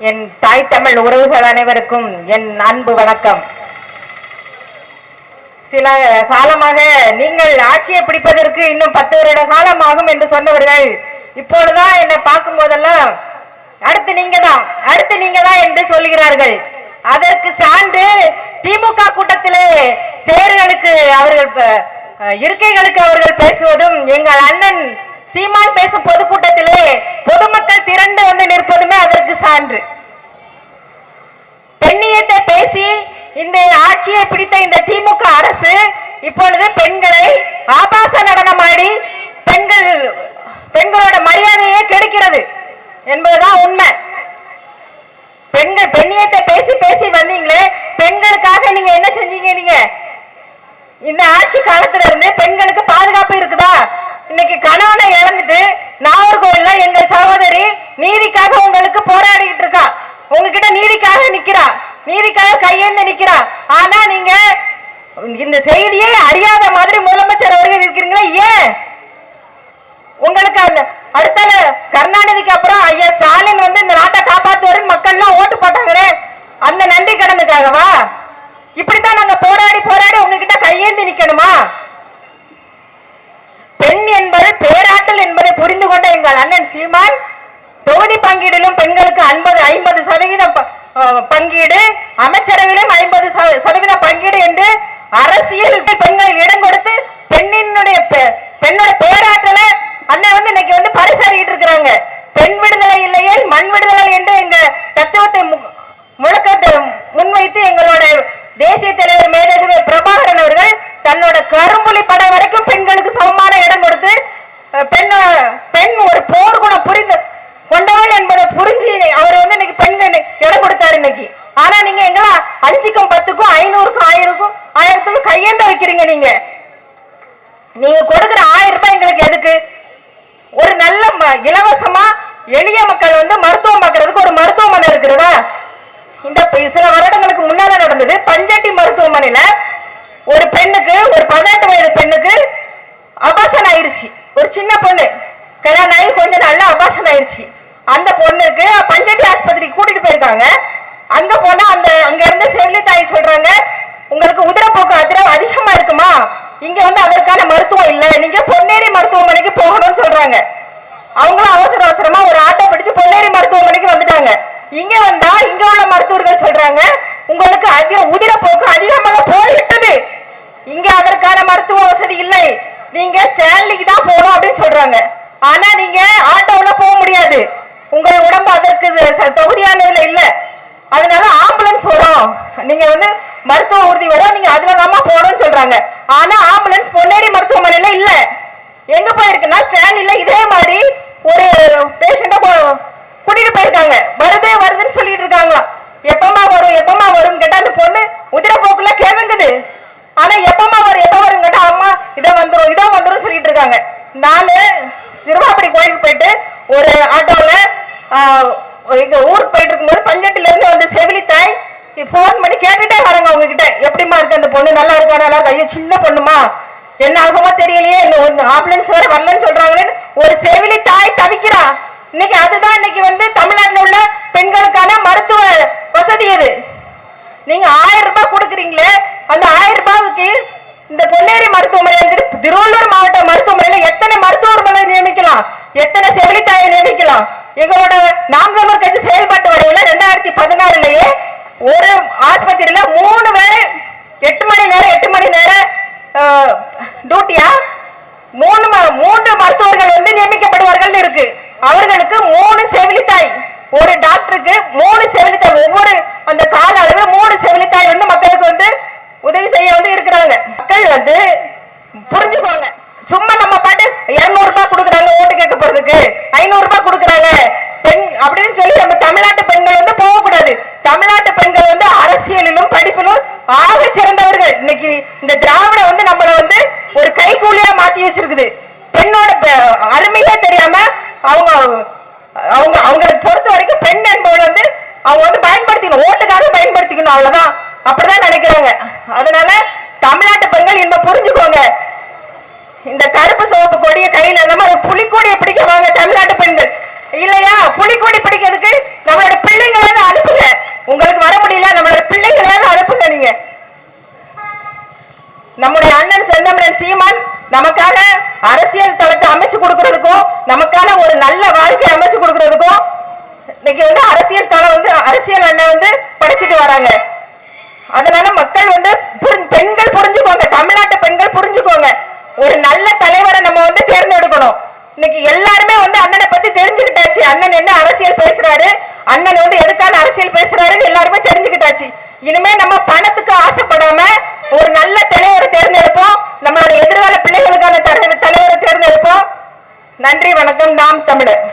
என் தாய் தமிழ் உறவுகள் அனைவருக்கும் என் அன்பு வணக்கம். சில காலமாக நீங்கள் ஆட்சியை பிடிப்பதற்கு இன்னும் பத்து வருட காலம் ஆகும் என்று சொன்னவர்கள் இப்பொழுதுதான் என்னை பார்க்கும் போதெல்லாம் அடுத்து நீங்க தான் அடுத்து நீங்க தான் என்று சொல்கிறார்கள் அதற்கு சான்று திமுக கூட்டத்திலே சேர்களுக்கு அவர்கள் இருக்கைகளுக்கு அவர்கள் பேசுவதும் எங்கள் அண்ணன் சீமான் பேசும் பொதுக்கூட்டத்திலே பொதுமக்கள் திரண்டு வந்து நிற்பதுமே அதற்கு சான்று. பெண்ணியத்தை பேசி இந்த ஆட்சியை பிடித்த இந்த திமுக அரசு இப்பொழுது பெண்களை ஆபாச நடனமாடி பெண்கள் பெண்களோட மரியாதையே கெடுக்கிறது என்பதுதான் உண்மை. பெண்கள் பெண்ணியத்தை பேசி பேசி வந்தீங்களே பெண்களுக்காக நீங்க என்ன செஞ்சீங்க நீங்க? இந்த ஆட்சி காலத்துல இருந்து பெண்களுக்கு பாதுகாப்பு ஆனா நீங்க இந்த செய்தியை அறியாத மாதிரி முதலமைச்சர் அவர்கள் இருக்கிறீங்களா? ஏன்? உங்களுக்கு அந்த அடுத்த கருணாநிதிக்கு அப்புறம் ஐயா ஸ்டாலின் வந்து இந்த நாட்டை காப்பாத்துவாருன்னு மக்கள் எல்லாம் ஓட்டு போட்டாங்களே அந்த நன்றி கடனுக்காகவா? இப்படித்தான் நாங்க போராடி போராடி உங்ககிட்ட கையேந்தி நிக்கணுமா? பெண் என்பது பேராற்றல் என்பதை புரிந்து கொண்ட எங்கள் அண்ணன் சீமான் தொகுதி பங்கீடிலும் பெண்களுக்கு ஐம்பது ஐம்பது சதவீதம் பங்கீடு அமைச்சரவையிலும் ஐம்பது சதவீத பங்கீடு என்று அரசியல் பெண்கள் இடம் கொடுத்து பெண்ணினுடைய பெண்ணோட பேராற்றலை அண்ணன் வந்து இன்னைக்கு வந்து பரிசறிட்டு இருக்கிறாங்க. பெண் விடுதலை இல்லையே மண் விடுதலை என்று எங்க தத்துவத்தை முழக்கத்தை முன்வைத்து எங்களோட தேசிய தலைவர் மேலதிபர் பிரபாகரன் அவர்கள் தன்னோட கரும்புலி படம் வரைக்கும் பெண்களுக்கு சமமான இடம் கொடுத்து பெண் பெண் ஒரு போர் குணம் புரிந்து கொண்டவள் என்பதை புரிஞ்சு அவர் வந்து இன்னைக்கு பெண்கள் இடம் கொடுத்தாரு இன்னைக்கு ஆனா நீங்க எங்களா அஞ்சுக்கும் பத்துக்கும் ஐநூறுக்கும் ஆயிரக்கும் ஆயிரத்துக்கும் கையேந்த வைக்கிறீங்க நீங்க. நீங்க கொடுக்குற ஆயிரம் ரூபாய் எங்களுக்கு எதுக்கு? ஒரு நல்ல ம- இலவசமா எளிய மக்கள் வந்து மருத்துவம் பார்க்கறதுக்கு ஒரு மருத்துவமனை இருக்கிறதா? இந்த சில வருடங்களுக்கு முன்னால நடந்தது பஞ்சட்டி மருத்துவமனையில ஒரு பெண்ணுக்கு ஒரு பதினெட்டு வயது பெண்ணுக்கு அபாசன் ஆயிருச்சு. ஒரு சின்ன பொண்ணு. கல்யாணம் ஆகி கொஞ்ச நாள்ல அபாசன் ஆயிருச்சு. அந்த பொண்ணுக்கு பஞ்சட்டி ஆஸ்பத்திரிக்கு கூட்டிட்டு போயிருக்காங்க. அங்க போனா அந்த அங்க இருந்து செவிலி தாய் சொல்றாங்க உங்களுக்கு உதிரப்போக்கு அதிரம் அதிகமா இருக்குமா இங்க வந்து அதற்கான மருத்துவம் இல்ல. நீங்க பொன்னேரி மருத்துவமனைக்கு போகணும்னு சொல்றாங்க. அவங்களும் அவசர அவசரமா ஒரு ஆட்டோ பிடிச்சு பொன்னேரி மருத்துவமனைக்கு வந்துட்டாங்க. இங்க வந்தா இங்க உள்ள மருத்துவர்கள் சொல்றாங்க உங்களுக்கு அதிக உதிரப்போக்கு அதிகமாக போய்விட்டது. இங்க அதற்கான மருத்துவ வசதி இல்லை. நீங்க ஸ்டான்லிக்கு தான் போகணும் அப்படின்னு சொல்றாங்க. ஆனா நீங்க ஆட்டோவில் போக முடியாது. உங்கள் உடம்பு அதற்கு ச- தொகுதியானதுல இல்ல. அதனால ஆம்புலன்ஸ் வரும். நீங்க வந்து மருத்துவ உறுதி வரும். நீங்க அதுல தான் போகணும்னு சொல்றாங்க. ஆனா ஆம்புலன்ஸ் பொன்னேரி மருத்துவமனையில இல்ல. எங்க போயிருக்குன்னா ஸ்டான்லில இதே மாதிரி ஒரு பேஷண்ட கூட்டிட்டு போயிருக்காங்க. வருது வருதுன்னு சொல்லிட்டு இருக்காங்களாம். எப்பமா வரும் எப்பமா வரும்னு கேட்டா அந்த பொண்ணு உதிரப்போக்குல கிளம்புது ஆனா எப்பமா வரும் எப்ப வரும் கேட்டா அம்மா இதை வந்துடும் இதோ வந்துடும் சொல்லிட்டு இருக்காங்க. நானு சிறுவாப்படி கோயிலுக்கு போயிட்டு ஒரு ஆட்டோல எங்க ஊருக்கு போயிட்டு இருக்கும்போது பஞ்சட்டில இருந்து வந்து செவிலி தாய் போன் பண்ணி கேட்டுட்டே வரங்க உங்ககிட்ட. எப்படிமா இருக்கு அந்த பொண்ணு? நல்லா இருக்கா? நல்லா இருக்கா? ஐயோ சின்ன பொண்ணுமா? என்ன ஆகுமோ தெரியலையே. இன்னும் ஆம்புலன்ஸ் வேற வரலன்னு சொல்றாங்களேன்னு ஒரு செவிலி தாய் தவிக்கிறா. இன்னைக்கு அதுதான் இன்னைக்கு வந்து தமிழ்நாட்டில் உள்ள பெண்களுக்கான மருத்துவ வசதி அது நீங்க ஆயிரம் ரூபாய் கொடுக்குறீங்களே அந்த ஆயிரம் ரூபாய்க்கு இந்த பொன்னேரி மருத்துவமனை திருவள்ளூர் மாவட்ட மருத்துவமனையில எத்தனை மருத்துவர்களை நியமிக்கலாம்? எத்தனை செவிலித்தாயை நியமிக்கலாம்? எங்களோட நாம் தமிழர் கட்சி செயல்பாட்டு வரையில ரெண்டாயிரத்தி பதினாறுலயே ஒரு ஆஸ்பத்திரியில மூணு வேலை எட்டு மணி நேரம் எட்டு மணி நேரம் டியூட்டியா மூணு ம- மூன்று மருத்துவர்கள் வந்து நியமிக்கப்படுவார்கள் இருக்கு. அவர்களுக்கு மூணு செவிலித்தாய். ஒரு டாக்டருக்கு மூணு செவிலித்தாய். ஒவ்வொரு அந்த கால அளவுல மூணு செவிலித்தாய் வந்து மக்களுக்கு வந்து உதவி செய்ய வந்து இருக்கிறாங்க. மக்கள் வந்து புரிஞ்சுக்கோங்க. சும்மா நம்ம பாட்டு இருநூறு ரூபாய் கொடுக்குறாங்க ஓட்டு கேட்க போறதுக்கு. ஐநூறு ரூபாய் கொடுக்குறாங்க. பெண் அப்படின்னு சொல்லி நம்ம தமிழ்நாட்டு பெண்கள் வந்து போகக்கூடாது தமிழ்நாட்டு பெண்கள் வந்து அரசியலிலும் படிப்பிலும் ஆக சிறந்தவர்கள் இன்னைக்கு இந்த திராவிட வந்து நம்மள வந்து ஒரு கைகூலியா மாத்தி வச்சிருக்குது. பெண்ணோட அருமையே தெரியாம அவங்க அவங்க அவங்களுக்கு பொறுத்த வரைக்கும் பெண் என்பவள் வந்து அவங்க வந்து பயன்படுத்திக்கணும். ஓட்டுக்காக பயன்படுத்திக்கணும் அவ்வளவுதான். அப்படிதான் நினைக்கிறாங்க. அதனால தமிழ்நாட்டு பெண்கள் இன்னும் புரிஞ்சுக்கோங்க. இந்த கருப்பு சோப்பு கொடிய கையில நம்ம புலிக்கொடியை பிடிக்க வாங்க தமிழ்நாட்டு பெண்கள். இல்லையா? புலிக்கொடி பிடிக்கிறதுக்கு நம்மளோட அரசியல் தளத்தை அமைச்சு கொடுக்கறதுக்கும் நமக்கான ஒரு நல்ல வாழ்க்கை அமைச்சு கொடுக்கறதுக்கும் இன்னைக்கு வந்து அரசியல் தளம் வந்து அரசியல் அண்ணன் வந்து படிச்சுட்டு வராங்க. அதனால மக்கள் வந்து பெண்கள் புரிஞ்சுக்கோங்க தமிழ்நாட்டு பெண்கள் புரிஞ்சுக்கோங்க. ஒரு நல்ல தலைவரை நம்ம வந்து தேர்ந்தெடுக்கணும். இன்னைக்கு எல்லாருமே வந்து அண்ணனை பத்தி தெரிஞ்சுக்கிட்டாச்சு. அண்ணன் என்ன அரசியல் பேசுறாரு அண்ணன் வந்து எதுக்கான அரசியல் பேசுறாருன்னு எல்லாருமே தெரிஞ்சுக்கிட்டாச்சு. இனிமே நம்ம பணத்துக்கு ஆசைப்படாம ஒரு நல்ல நம்மளோட எதிர்கால பிள்ளைகளுக்கான தர- தலைவரை தேர்ந்தெடுப்போம் நன்றி வணக்கம் நாம் தமிழர்